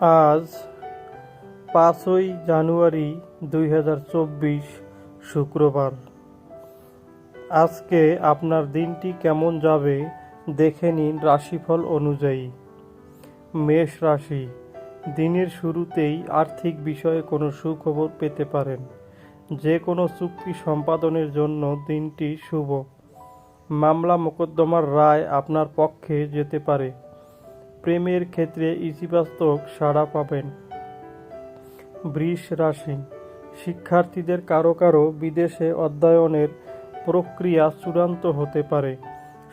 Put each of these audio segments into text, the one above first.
আজ পাঁচই জানুয়ারি দুই চব্বিশ শুক্রবার। আজকে আপনার দিনটি কেমন যাবে দেখে নিন রাশিফল অনুযায়ী। মেষ রাশি, দিনের শুরুতেই আর্থিক বিষয়ে কোনো সুখবর পেতে পারেন। যে কোনো চুক্তি সম্পাদনের জন্য দিনটি শুভ। মামলা মোকদ্দমার রায় আপনার পক্ষে যেতে পারে। প্রেমের ক্ষেত্রে ইতিবাচক সাড়া পাবেন। বৃষ রাশি, শিক্ষার্থীদের কারও কারও বিদেশে অধ্যয়নের প্রক্রিয়া চূড়ান্ত হতে পারে।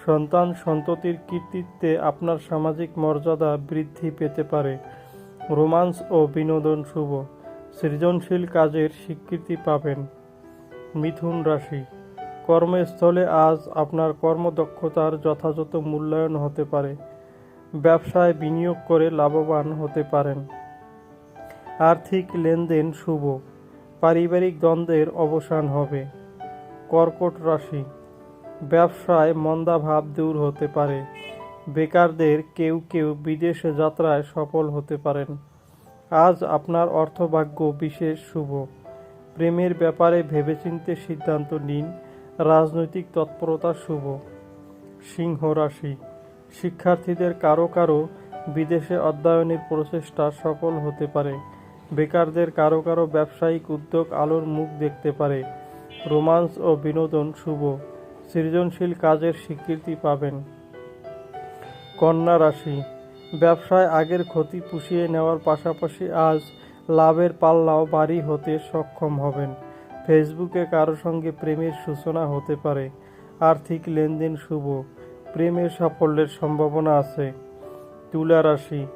সন্তান সন্ততির কৃতিত্বে আপনার সামাজিক মর্যাদা বৃদ্ধি পেতে পারে। রোমান্স ও বিনোদন শুভ, সৃজনশীল কাজের স্বীকৃতি পাবেন। মিথুন রাশি, কর্মস্থলে আজ আপনার কর্মদক্ষতার যথাযথ মূল্যায়ন হতে পারে। ব্যবসায় বিনিয়োগ করে লাভবান হতে পারেন। আর্থিক লেনদেন শুভ। পারিবারিক দ্বন্দ্বের অবসান হবে। কর্কট রাশি। ব্যবসায় মন্দাভাব দূর হতে পারে। বেকারদের কেউ কেউ বিদেশে যাত্রায় সফল হতে পারেন। আজ আপনার অর্থভাগ্য বিশেষ শুভ। প্রেমের ব্যাপারে ভেবেচিন্তে সিদ্ধান্ত নিন। রাজনৈতিক তৎপরতা শুভ। সিংহ রাশি। শিক্ষার্থীদের কারও কারও বিদেশে অধ্যয়নের প্রচেষ্টা সফল হতে পারে। বেকারদের কারও কারও ব্যবসায়িক উদ্যোগ আলোর মুখ দেখতে পারে। রোমান্স ও বিনোদন শুভ। সৃজনশীল কাজের স্বীকৃতি পাবেন। কন্যা রাশি। ব্যবসায় আগের ক্ষতি পুষিয়ে নেওয়ার পাশাপাশি আজ লাভের পাল্লাও বাড়ি হতে সক্ষম হবেন। ফেসবুকে কারও সঙ্গে প্রেমের সূচনা হতে পারে। আর্থিক লেনদেন শুভ। প্রেমের সাফল্যের সম্ভাবনা আছে। তুলা রাশি,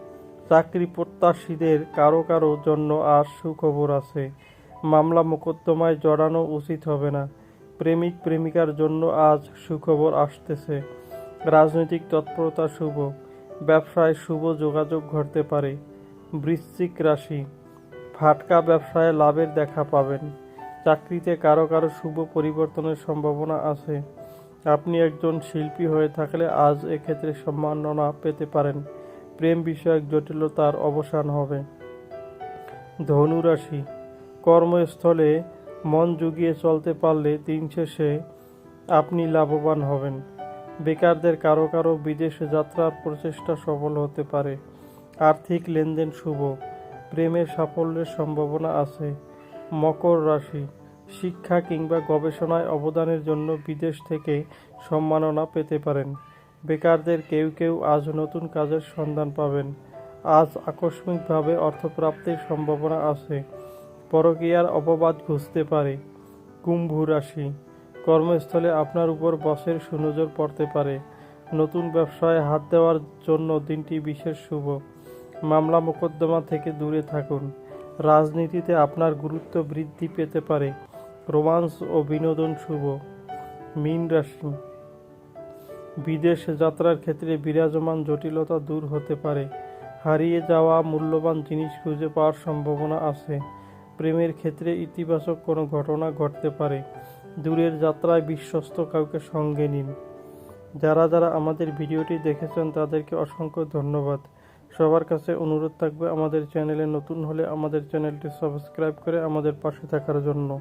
চাকরি প্রত্যাশীদের কারও কারও জন্য আজ সুখবর আছে। মামলা মোকদ্দমায় জড়ানো উচিত হবে না। প্রেমিক প্রেমিকার জন্য আজ সুখবর আসতেছে। রাজনৈতিক তৎপরতা শুভ। ব্যবসায় শুভ যোগাযোগ ঘটতে পারে। বৃশ্চিক রাশি, ফাটকা ব্যবসায় লাভের দেখা পাবেন। চাকরিতে কারও কারও শুভ পরিবর্তনের সম্ভাবনা আছে। আপনি একজন শিল্পী হয়ে থাকলে আজ এক্ষেত্রে সম্মাননা পেতে পারেন। প্রেম বিষয়ক জটিলতার অবসান হবে। ধনু রাশি, কর্মস্থলে মন জুগিয়ে চলতে পারলে দিন শেষে আপনি লাভবান হবেন। বেকারদের কারও কারও বিদেশে যাত্রার প্রচেষ্টা সফল হতে পারে। আর্থিক লেনদেন শুভ, প্রেমের সাফল্যের সম্ভাবনা আছে। মকর রাশি শিক্ষা কিংবা গবেষণায় অবদানের জন্য বিদেশ থেকে সম্মাননা পেতে পারেন। বেকারদের কেউ কেউ আজ নতুন কাজের সন্ধান পাবেন। আজ আকস্মিকভাবে অর্থপ্রাপ্তির সম্ভাবনা আছে। পরকীয়ার অপবাদ ঘুষতে পারে। কুম্ভ রাশি। কর্মস্থলে আপনার উপর বসের সুনজর পড়তে পারে। নতুন ব্যবসায় হাত দেওয়ার জন্য দিনটি বিশেষ শুভ। মামলা মোকদ্দমা থেকে দূরে থাকুন। রাজনীতিতে আপনার গুরুত্ব বৃদ্ধি পেতে পারে। রোমান্স ও বিনোদন শুভ। মীন রাশি। বিদেশ যাত্রার ক্ষেত্রে বিরাজমান জটিলতা দূর হতে পারে। হারিয়ে যাওয়া মূল্যবান জিনিস খুঁজে পাওয়ার সম্ভাবনা আছে। প্রেমের ক্ষেত্রে ইতিবাচক কোনো ঘটনা ঘটতে পারে। দূরের যাত্রায় বিশ্বস্ত কাউকে সঙ্গে নিন। যারা যারা আমাদের ভিডিওটি দেখেছেন, তাদেরকে অসংখ্য ধন্যবাদ। সবার কাছে অনুরোধ থাকবে আমাদের চ্যানেলে নতুন হলে আমাদের চ্যানেলটি সাবস্ক্রাইব করে আমাদের পাশে থাকার জন্য।